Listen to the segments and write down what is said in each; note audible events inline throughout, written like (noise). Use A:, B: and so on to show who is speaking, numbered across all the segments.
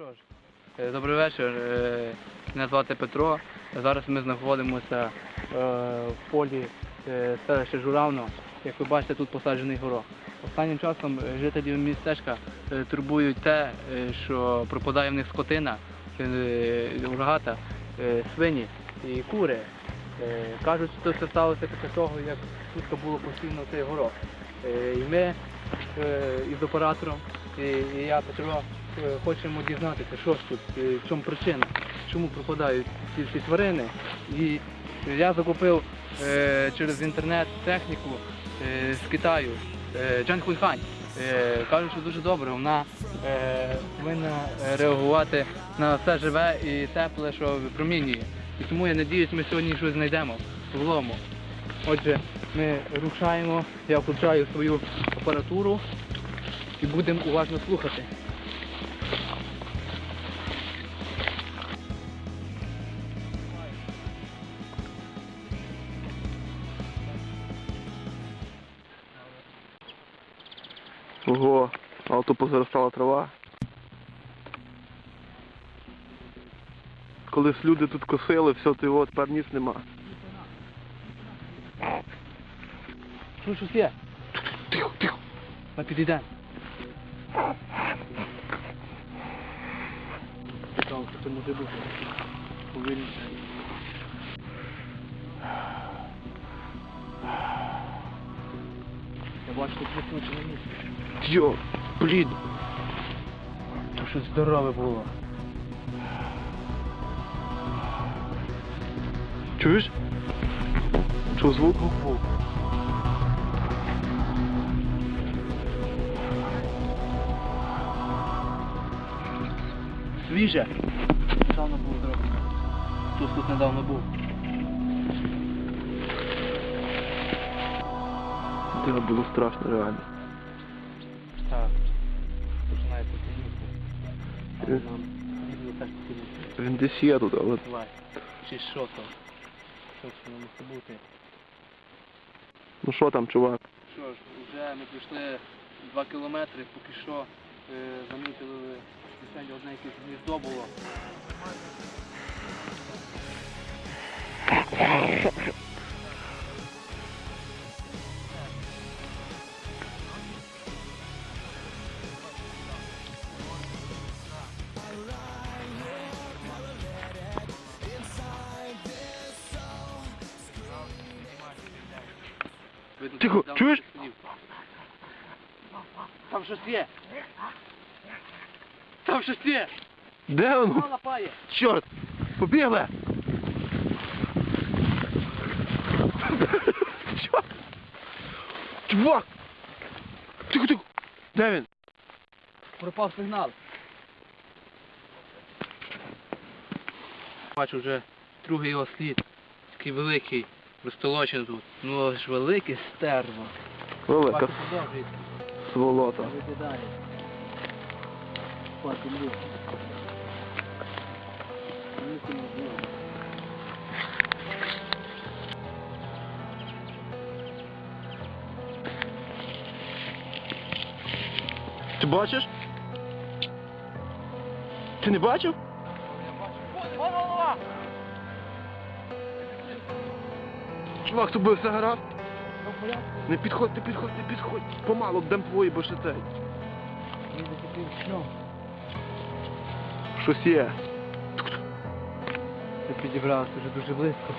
A: що ж, е, добрий вечір. Е, Мене звати Петро. Зараз ми знаходимося е, в полі селища Журавно. Як ви бачите, тут посаджений горох. Останнім часом жителів містечка турбують те, що пропадає в них скотина, рогата, е, свині і кури. Кажуть, що це сталося після того, як тут було постійно цей горох. І ми із оператором, і, я Петро хочемо дізнатися, що ж тут, е, в чому причина, чому пропадають ці всі тварини. І я закупив е, через інтернет техніку е, з Китаю е, Джан Хуньхань. Е, кажуть, що дуже добре, вона е, повинна е, реагувати на все живе і тепле, що випромінює. І тому я надіюсь, ми сьогодні щось знайдемо в лому. Отже, ми рушаємо, я включаю свою апаратуру і будемо уважно слухати.
B: Ого, а то позаростала трава. Колись люди тут косили, все, то його тепер ніс нема.
A: Що щось є?
B: Тихо, тихо.
A: Ми підійдемо. Що це може бути. Повільніше. Я бачу, тут висунути на місці.
B: Йо, блін.
A: Там щось здорове було.
B: Чуєш? Чув звук?
A: Був. Свіже. Недавно був зроблено. Тут тут недавно був.
B: Це було страшно реально. Він десь є тут, але.
A: Чи що там? Що ж воно мусить бути?
B: ну що там, чувак?
A: Що ж, вже ми пройшли 2 кілометри, поки що е, замітили одне якесь гніздо було.
B: Тихо, чуєш?
A: Там щось є. Там щось є.
B: Де
A: Воно лапає.
B: Чорт! Побігли! Чувак! Тихо, тихо! Де він?
A: Пропав сигнал. Бачу вже другий його слід. Такий великий, розтолочений тут. Ну аж велике стерво.
B: Велика
A: Бачу,
B: сволота.
A: Бачу. Нікому не.
B: Ти бачиш? Ти не бачив?
A: Вон голова!
B: Чувак, тобі все гаразд? Не підходь, не підходь, не підходь. Помалу, дам твої, бо ще цей. Щось є.
A: Ти підібрався вже дуже близько.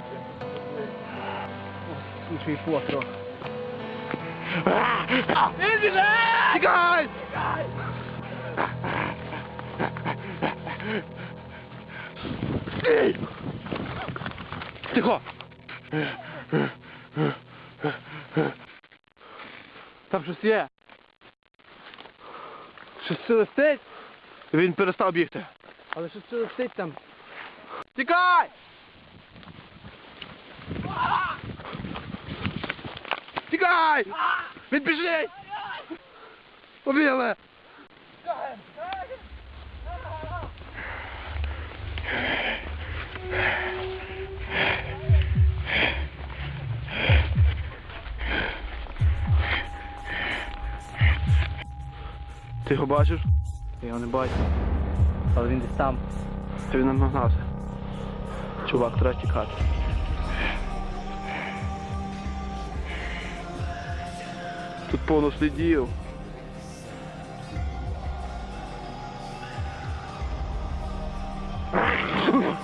A: Случай потрох.
B: Тікай! Тихо!
A: Там щось є. Щось шелестить,
B: Він перестав бігти.
A: але щось шелестить там.
B: Тікай! Тікай! Він біжить! Побігли! Ти його бачиш?
A: Я його не бачу. але він десь там.
B: Та він нам нагнався. Чувак, треба тікати. Тут повно слідів.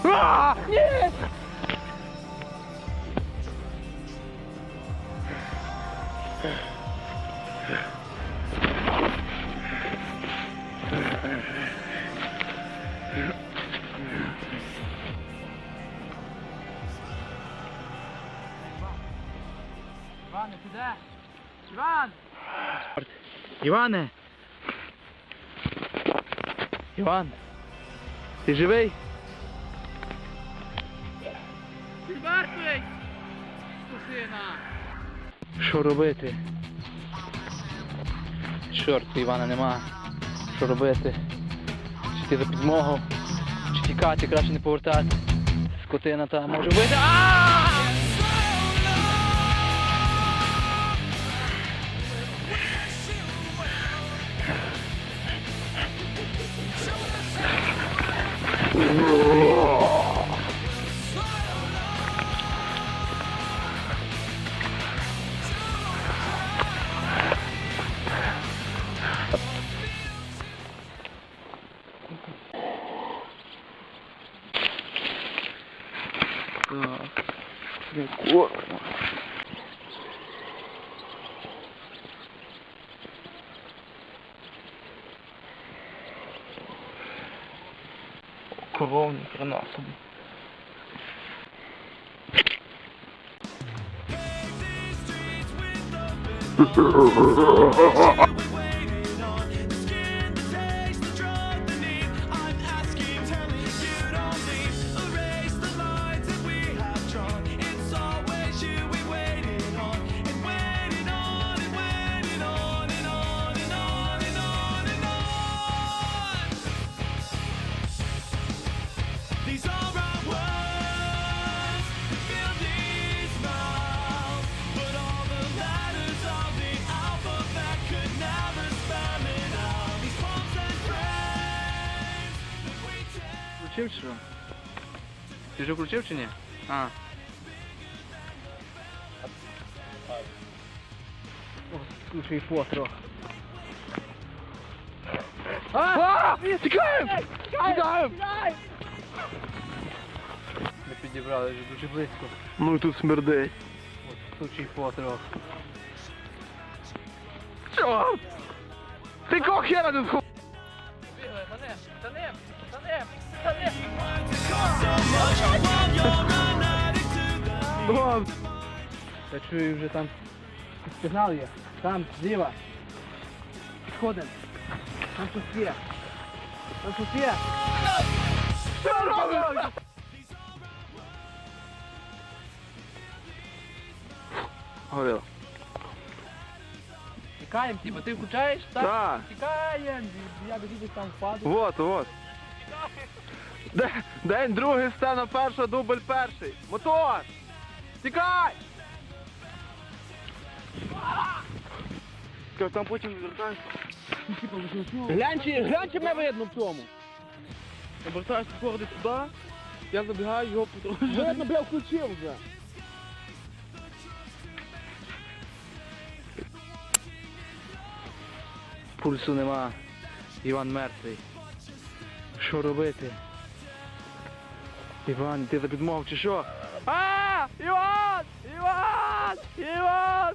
B: А! Ні!
A: Іване, ти де? Іван! Іване! Іван! Ти живий? Ти мертвий! Скотина! Що робити? Чорт, Івана нема. Що робити? Чи за підмогу? Чи тікати, краще не повертати? Скотина та може вбити. А!
B: Коровник гранатом.
C: These (laughs)
A: Включив чи що? Ти вже включив чи ні? А. О, слушай, потрох. А!
B: Тікаємо! Тікаємо!
A: Ми підібрали вже дуже близько.
B: Ну і тут смердить.
A: От, сучий потрох.
B: Чорт! Ти кого хера тут ху... Вон!
A: Я чую вже там сигнал є. Там, зліва. Підходимо. Там щось є. Там щось є.
B: Що робиш? Горіло.
A: Тікаємо, типу, ти включаєш? Так?
B: Так.
A: Тікаємо. Я десь там впаду.
B: Вот, вот. Де- День другий, сцена перша, дубль перший. Мотор! Тікай! Там потім вертаєшся. Глянь, чи, мене видно в цьому. Обертаєшся походи сюди, я забігаю, його потроху. Видно, бля, включив вже.
A: Пульсу нема. Іван мертвий. Що робити?
B: Іван, ти за підмогу чи що? А! Іван! Іван! Іван!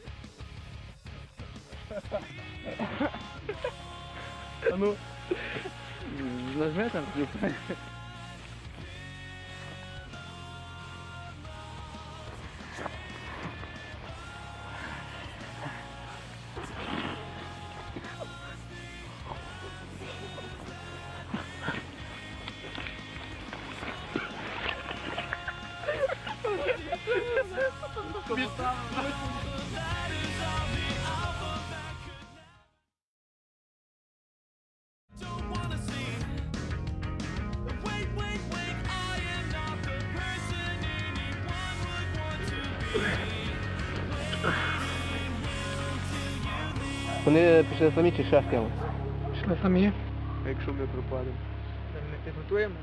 B: (laughs)
A: А ну. Нажми там. (laughs) Вони пішли самі чи ще з кимось?
B: Пішли самі. Якщо ми пропадемо.
D: Ми підготуємо.